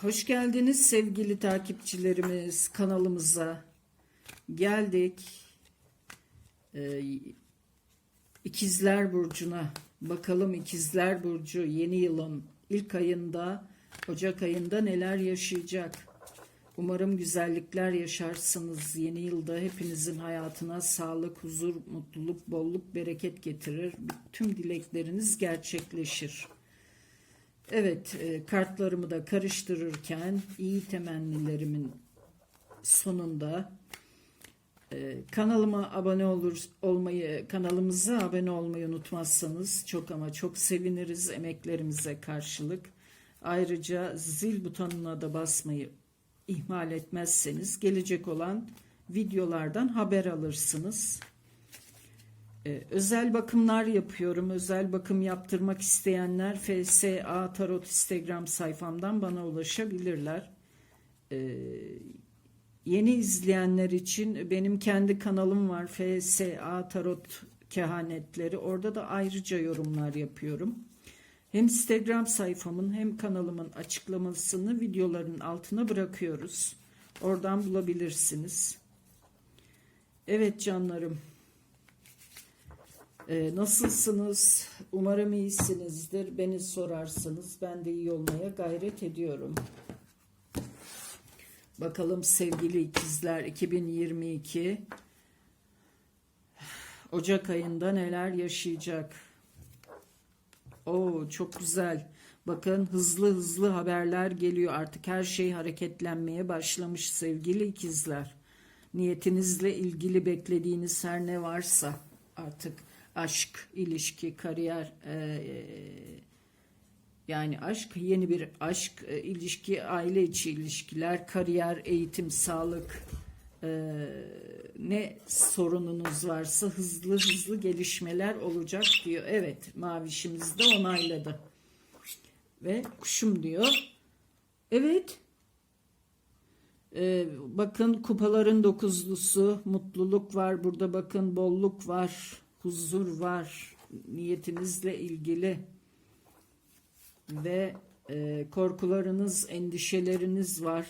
Hoş geldiniz sevgili takipçilerimiz kanalımıza. Geldik. Ee, İkizler Burcu'na. Bakalım İkizler Burcu yeni yılın ilk ayında, Ocak ayında neler yaşayacak? Umarım güzellikler yaşarsınız. Yeni yılda hepinizin hayatına sağlık, huzur, mutluluk, bolluk, bereket getirir. Tüm dilekleriniz gerçekleşir. Evet, e, kartlarımı da karıştırırken iyi temennilerimin sonunda e, kanalıma abone olur olmayı, kanalımıza abone olmayı unutmazsanız çok ama çok seviniriz emeklerimize karşılık. Ayrıca zil butonuna da basmayı ihmal etmezseniz gelecek olan videolardan haber alırsınız. Ee, özel bakımlar yapıyorum. Özel bakım yaptırmak isteyenler FSA Tarot Instagram sayfamdan bana ulaşabilirler. Ee, yeni izleyenler için benim kendi kanalım var. FSA Tarot Kehanetleri. Orada da ayrıca yorumlar yapıyorum. Hem Instagram sayfamın hem kanalımın açıklamasını videoların altına bırakıyoruz. Oradan bulabilirsiniz. Evet canlarım. Ee, nasılsınız? Umarım iyisinizdir. Beni sorarsanız ben de iyi olmaya gayret ediyorum. Bakalım sevgili ikizler 2022 Ocak ayında neler yaşayacak? Oo çok güzel. Bakın hızlı hızlı haberler geliyor. Artık her şey hareketlenmeye başlamış sevgili ikizler. Niyetinizle ilgili beklediğiniz her ne varsa artık aşk, ilişki, kariyer, e, yani aşk, yeni bir aşk, e, ilişki, aile içi ilişkiler, kariyer, eğitim, sağlık, e, ne sorununuz varsa hızlı hızlı gelişmeler olacak diyor. Evet, mavişimiz de onayladı. Ve kuşum diyor. Evet, ee, bakın kupaların dokuzlusu, mutluluk var. Burada bakın bolluk var, huzur var. Niyetinizle ilgili ve e, korkularınız, endişeleriniz var.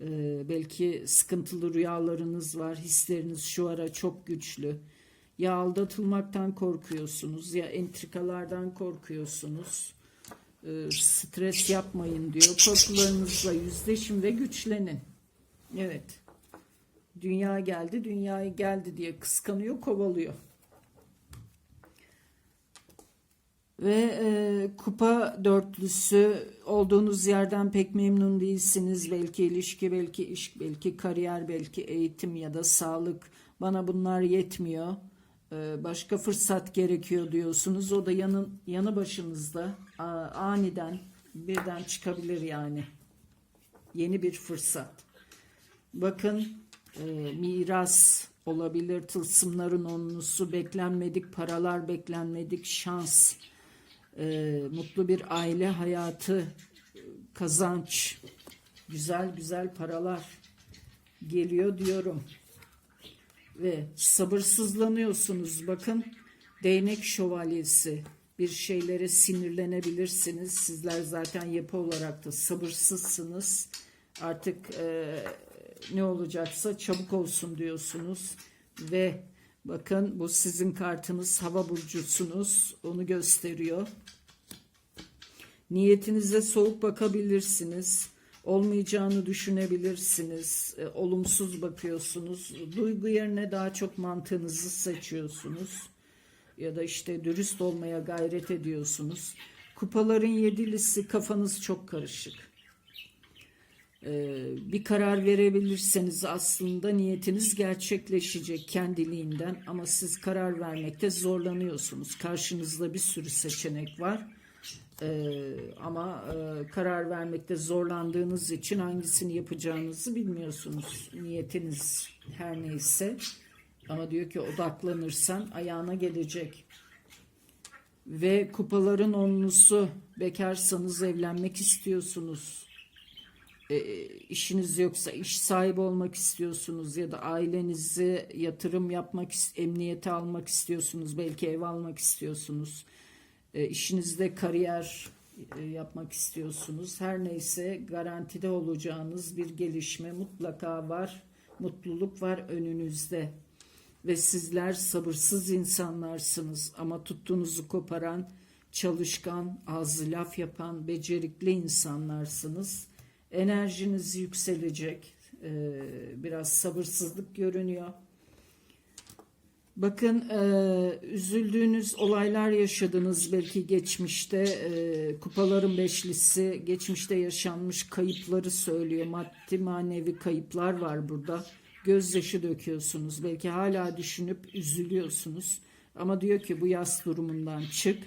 E, belki sıkıntılı rüyalarınız var. Hisleriniz şu ara çok güçlü. Ya aldatılmaktan korkuyorsunuz ya entrikalardan korkuyorsunuz. E, stres yapmayın diyor. Korkularınızla yüzleşin ve güçlenin. Evet. Dünya geldi, dünyayı geldi diye kıskanıyor, kovalıyor. Ve e, kupa dörtlüsü olduğunuz yerden pek memnun değilsiniz. Belki ilişki, belki iş, belki kariyer, belki eğitim ya da sağlık. Bana bunlar yetmiyor. E, başka fırsat gerekiyor diyorsunuz. O da yanın, yanı başınızda a, aniden birden çıkabilir yani. Yeni bir fırsat. Bakın e, miras olabilir, tılsımların onlusu, beklenmedik paralar, beklenmedik şans, e, mutlu bir aile hayatı, kazanç, güzel güzel paralar geliyor diyorum. Ve sabırsızlanıyorsunuz. Bakın değnek şövalyesi bir şeylere sinirlenebilirsiniz. Sizler zaten yapı olarak da sabırsızsınız. Artık e, ne olacaksa çabuk olsun diyorsunuz ve bakın bu sizin kartınız hava burcusunuz onu gösteriyor. Niyetinize soğuk bakabilirsiniz. Olmayacağını düşünebilirsiniz. E, olumsuz bakıyorsunuz. Duygu yerine daha çok mantığınızı seçiyorsunuz. Ya da işte dürüst olmaya gayret ediyorsunuz. Kupaların yedilisi kafanız çok karışık. Ee, bir karar verebilirseniz aslında niyetiniz gerçekleşecek kendiliğinden ama siz karar vermekte zorlanıyorsunuz. Karşınızda bir sürü seçenek var. Ee, ama e, karar vermekte zorlandığınız için hangisini yapacağınızı bilmiyorsunuz. Niyetiniz her neyse ama diyor ki odaklanırsan ayağına gelecek. Ve kupaların onlusu bekarsanız evlenmek istiyorsunuz e, işiniz yoksa iş sahibi olmak istiyorsunuz ya da ailenizi yatırım yapmak, emniyete almak istiyorsunuz, belki ev almak istiyorsunuz. E, işinizde kariyer e, yapmak istiyorsunuz. Her neyse garantide olacağınız bir gelişme mutlaka var. Mutluluk var önünüzde. Ve sizler sabırsız insanlarsınız ama tuttuğunuzu koparan, çalışkan, ağzı laf yapan, becerikli insanlarsınız. Enerjiniz yükselecek. Ee, biraz sabırsızlık görünüyor. Bakın e, üzüldüğünüz olaylar yaşadınız belki geçmişte. E, kupaların beşlisi geçmişte yaşanmış kayıpları söylüyor. Maddi manevi kayıplar var burada. Gözyaşı döküyorsunuz. Belki hala düşünüp üzülüyorsunuz. Ama diyor ki bu yas durumundan çık.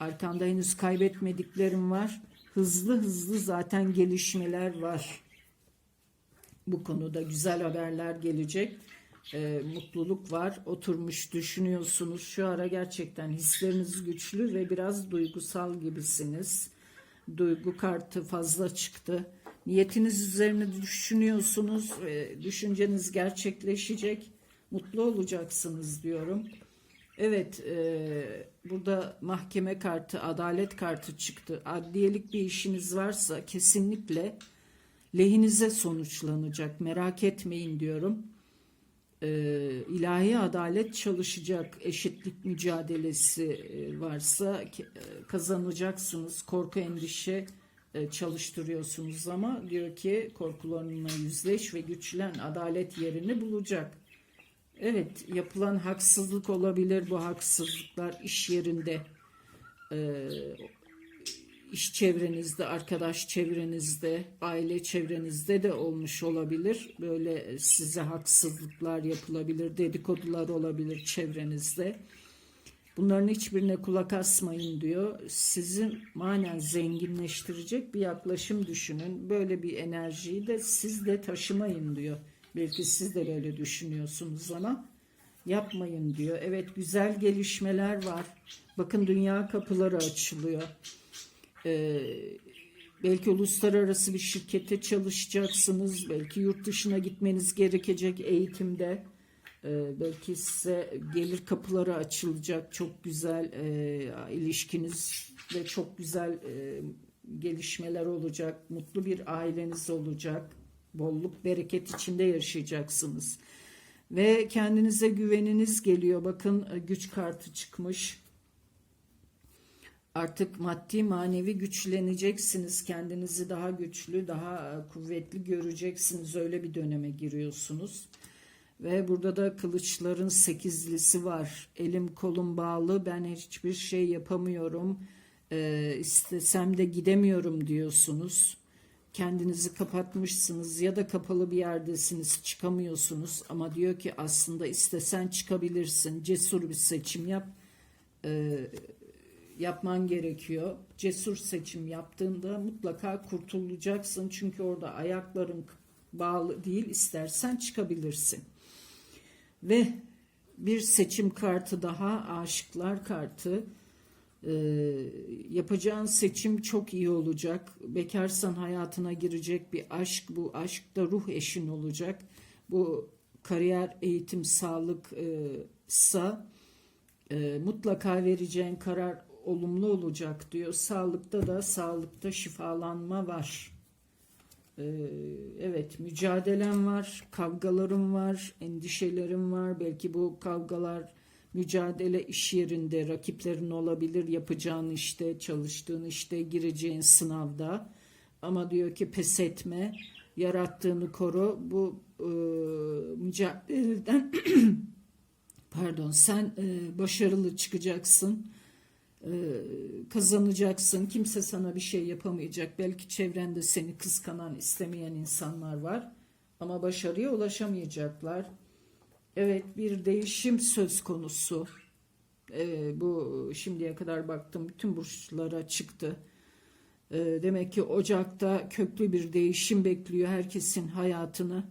Arkanda henüz kaybetmediklerim var hızlı hızlı zaten gelişmeler var bu konuda güzel haberler gelecek. Ee, mutluluk var. Oturmuş düşünüyorsunuz. Şu ara gerçekten hisleriniz güçlü ve biraz duygusal gibisiniz. Duygu kartı fazla çıktı. Niyetiniz üzerine düşünüyorsunuz. Ee, düşünceniz gerçekleşecek. Mutlu olacaksınız diyorum. Evet, e, burada mahkeme kartı, adalet kartı çıktı. Adliyelik bir işiniz varsa kesinlikle lehinize sonuçlanacak. Merak etmeyin diyorum. Ee, ilahi adalet çalışacak. Eşitlik mücadelesi e, varsa e, kazanacaksınız. Korku endişe e, çalıştırıyorsunuz ama diyor ki korkularınla yüzleş ve güçlen. Adalet yerini bulacak. Evet, yapılan haksızlık olabilir bu haksızlıklar iş yerinde, e, iş çevrenizde, arkadaş çevrenizde, aile çevrenizde de olmuş olabilir. Böyle size haksızlıklar yapılabilir, dedikodular olabilir çevrenizde. Bunların hiçbirine kulak asmayın diyor. Sizi manen zenginleştirecek bir yaklaşım düşünün. Böyle bir enerjiyi de siz de taşımayın diyor. Belki siz de böyle düşünüyorsunuz ama yapmayın diyor. Evet güzel gelişmeler var. Bakın dünya kapıları açılıyor. Ee, belki uluslararası bir şirkette çalışacaksınız. Belki yurt dışına gitmeniz gerekecek eğitimde. Ee, belki size gelir kapıları açılacak. Çok güzel e, ilişkinizde çok güzel e, gelişmeler olacak. Mutlu bir aileniz olacak. Bolluk bereket içinde yaşayacaksınız. Ve kendinize güveniniz geliyor. Bakın e, güç kartı çıkmış. Artık maddi manevi güçleneceksiniz. Kendinizi daha güçlü, daha e, kuvvetli göreceksiniz. Öyle bir döneme giriyorsunuz. Ve burada da kılıçların sekizlisi var. Elim kolum bağlı. Ben hiçbir şey yapamıyorum. Ee, istesem de gidemiyorum diyorsunuz. Kendinizi kapatmışsınız ya da kapalı bir yerdesiniz çıkamıyorsunuz. Ama diyor ki aslında istesen çıkabilirsin. Cesur bir seçim yap. Ee, yapman gerekiyor. Cesur seçim yaptığında mutlaka kurtulacaksın. Çünkü orada ayakların bağlı değil. İstersen çıkabilirsin. Ve bir seçim kartı daha aşıklar kartı. Ee, yapacağın seçim çok iyi olacak. Bekarsan hayatına girecek bir aşk. Bu aşk da ruh eşin olacak. Bu kariyer, eğitim, sağlık e, sa e, mutlaka vereceğin karar olumlu olacak diyor. Sağlıkta da sağlıkta şifalanma var. Ee, evet mücadelem var, kavgalarım var, endişelerim var. Belki bu kavgalar mücadele iş yerinde rakiplerin olabilir yapacağın işte, çalıştığın işte, gireceğin sınavda. Ama diyor ki pes etme, yarattığını koru. Bu e, mücadeleden pardon sen e, başarılı çıkacaksın e, kazanacaksın. Kimse sana bir şey yapamayacak. Belki çevrende seni kıskanan, istemeyen insanlar var. Ama başarıya ulaşamayacaklar. Evet bir değişim söz konusu. E, bu şimdiye kadar baktım bütün burçlara çıktı. E, demek ki Ocak'ta köklü bir değişim bekliyor herkesin hayatını.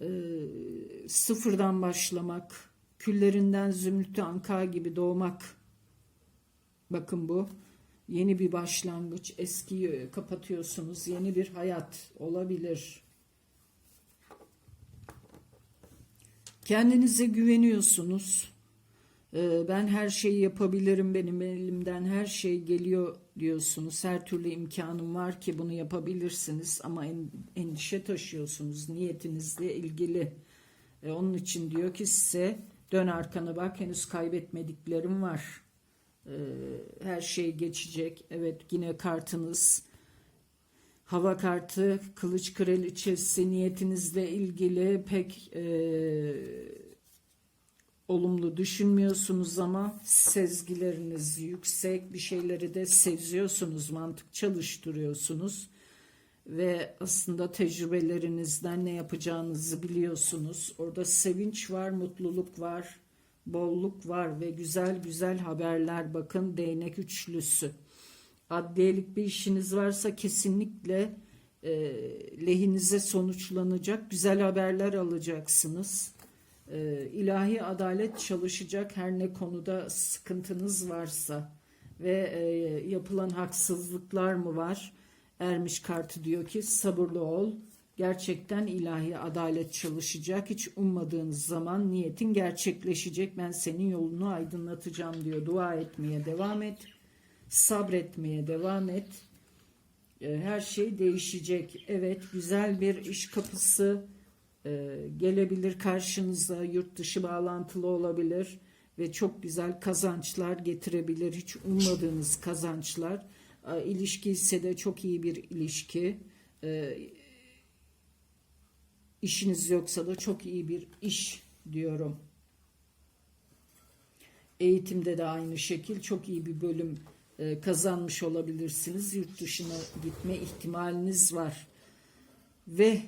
E, sıfırdan başlamak, küllerinden zümrütü anka gibi doğmak Bakın bu yeni bir başlangıç. Eskiyi kapatıyorsunuz. Yeni bir hayat olabilir. Kendinize güveniyorsunuz. Ee, ben her şeyi yapabilirim. Benim elimden her şey geliyor diyorsunuz. Her türlü imkanım var ki bunu yapabilirsiniz ama en- endişe taşıyorsunuz niyetinizle ilgili. E, onun için diyor ki size dön arkana bak henüz kaybetmediklerim var. E, her şey geçecek. Evet yine kartınız hava kartı kılıç kraliçesi niyetinizle ilgili pek e, olumlu düşünmüyorsunuz ama sezgileriniz yüksek bir şeyleri de seziyorsunuz mantık çalıştırıyorsunuz ve aslında tecrübelerinizden ne yapacağınızı biliyorsunuz. Orada sevinç var mutluluk var bolluk var ve güzel güzel haberler. Bakın değnek üçlüsü adliyelik bir işiniz varsa kesinlikle e, lehinize sonuçlanacak güzel haberler alacaksınız e, ilahi adalet çalışacak her ne konuda sıkıntınız varsa ve e, yapılan haksızlıklar mı var? Ermiş kartı diyor ki sabırlı ol. Gerçekten ilahi adalet çalışacak. Hiç ummadığınız zaman niyetin gerçekleşecek. Ben senin yolunu aydınlatacağım diyor. Dua etmeye devam et. Sabretmeye devam et. E, Her şey değişecek. Evet güzel bir iş kapısı e, gelebilir karşınıza. Yurt dışı bağlantılı olabilir ve çok güzel kazançlar getirebilir. Hiç ummadığınız kazançlar. E, ilişki ise de çok iyi bir ilişki. E, işiniz yoksa da çok iyi bir iş diyorum. Eğitimde de aynı şekil. Çok iyi bir bölüm kazanmış olabilirsiniz yurt dışına gitme ihtimaliniz var ve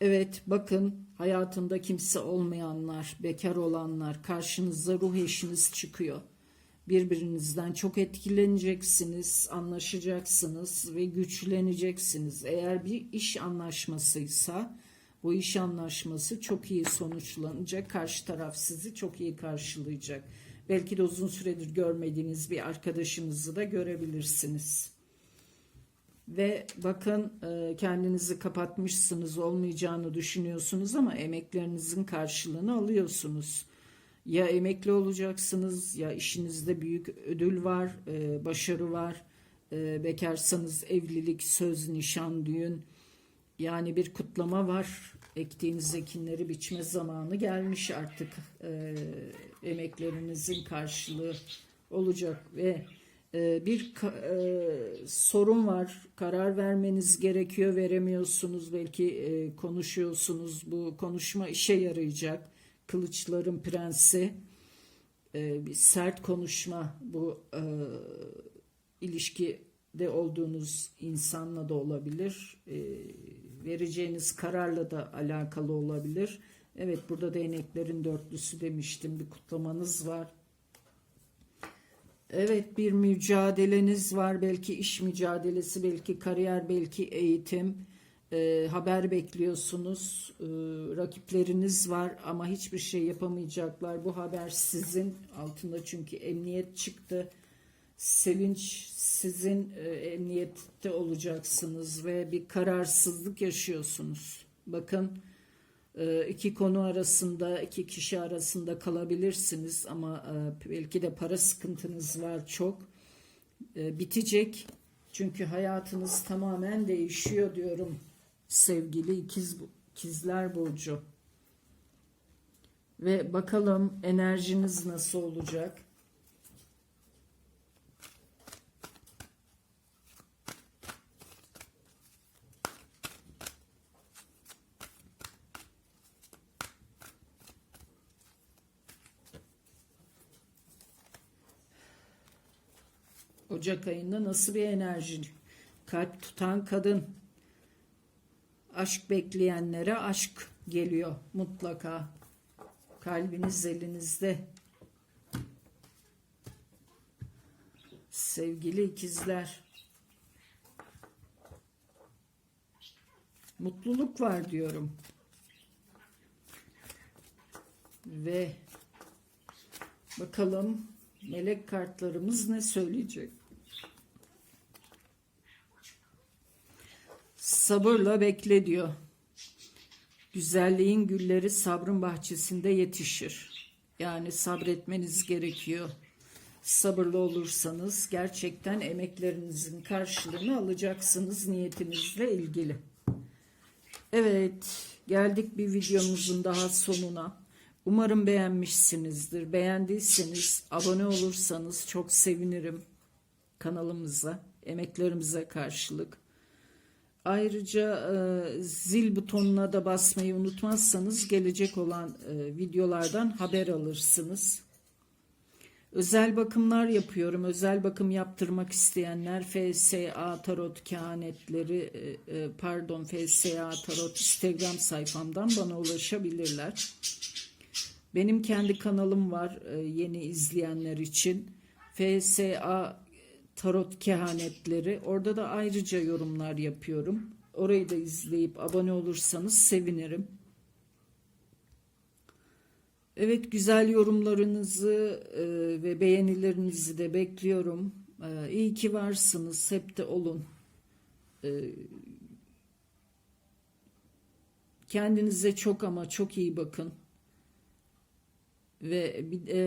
evet bakın hayatında kimse olmayanlar, bekar olanlar karşınıza ruh eşiniz çıkıyor. Birbirinizden çok etkileneceksiniz, anlaşacaksınız ve güçleneceksiniz. Eğer bir iş anlaşmasıysa bu iş anlaşması çok iyi sonuçlanacak. Karşı taraf sizi çok iyi karşılayacak. Belki de uzun süredir görmediğiniz bir arkadaşınızı da görebilirsiniz. Ve bakın e, kendinizi kapatmışsınız olmayacağını düşünüyorsunuz ama emeklerinizin karşılığını alıyorsunuz. Ya emekli olacaksınız ya işinizde büyük ödül var, e, başarı var. E, bekarsanız evlilik, söz, nişan, düğün yani bir kutlama var. Ektiğiniz ekinleri biçme zamanı gelmiş artık. E, emeklerinizin karşılığı olacak ve e, bir e, sorun var. Karar vermeniz gerekiyor, veremiyorsunuz. Belki e, konuşuyorsunuz. Bu konuşma işe yarayacak. Kılıçların prensi. E, bir sert konuşma bu e, ilişkide olduğunuz insanla da olabilir. E, vereceğiniz kararla da alakalı olabilir. Evet burada değneklerin dörtlüsü demiştim. Bir kutlamanız var. Evet bir mücadeleniz var. Belki iş mücadelesi, belki kariyer, belki eğitim. Ee, haber bekliyorsunuz. Ee, rakipleriniz var ama hiçbir şey yapamayacaklar. Bu haber sizin altında çünkü emniyet çıktı. Sevinç sizin e, emniyette olacaksınız ve bir kararsızlık yaşıyorsunuz. Bakın e, iki konu arasında, iki kişi arasında kalabilirsiniz ama e, belki de para sıkıntınız var çok. E, Bitecek çünkü hayatınız tamamen değişiyor diyorum sevgili ikiz ikizler burcu. Ve bakalım enerjiniz nasıl olacak? Ocak ayında nasıl bir enerji? Kalp tutan kadın. Aşk bekleyenlere aşk geliyor mutlaka. Kalbiniz elinizde. Sevgili ikizler. Mutluluk var diyorum. Ve bakalım melek kartlarımız ne söyleyecek? Sabırla bekle diyor. Güzelliğin gülleri sabrın bahçesinde yetişir. Yani sabretmeniz gerekiyor. sabırlı olursanız gerçekten emeklerinizin karşılığını alacaksınız niyetinizle ilgili. Evet, geldik bir videomuzun daha sonuna. Umarım beğenmişsinizdir. Beğendiyseniz abone olursanız çok sevinirim kanalımıza, emeklerimize karşılık. Ayrıca e, zil butonuna da basmayı unutmazsanız gelecek olan e, videolardan haber alırsınız. Özel bakımlar yapıyorum. Özel bakım yaptırmak isteyenler FSA Tarot Kehanetleri e, e, pardon FSA Tarot Instagram sayfamdan bana ulaşabilirler. Benim kendi kanalım var e, yeni izleyenler için. FSA Tarot Kehanetleri. Orada da ayrıca yorumlar yapıyorum. Orayı da izleyip abone olursanız sevinirim. Evet güzel yorumlarınızı e, ve beğenilerinizi de bekliyorum. E, iyi ki varsınız. Hep de olun. E, kendinize çok ama çok iyi bakın. Ve e,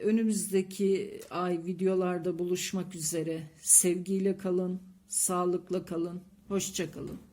önümüzdeki ay videolarda buluşmak üzere. Sevgiyle kalın, sağlıkla kalın, hoşça kalın.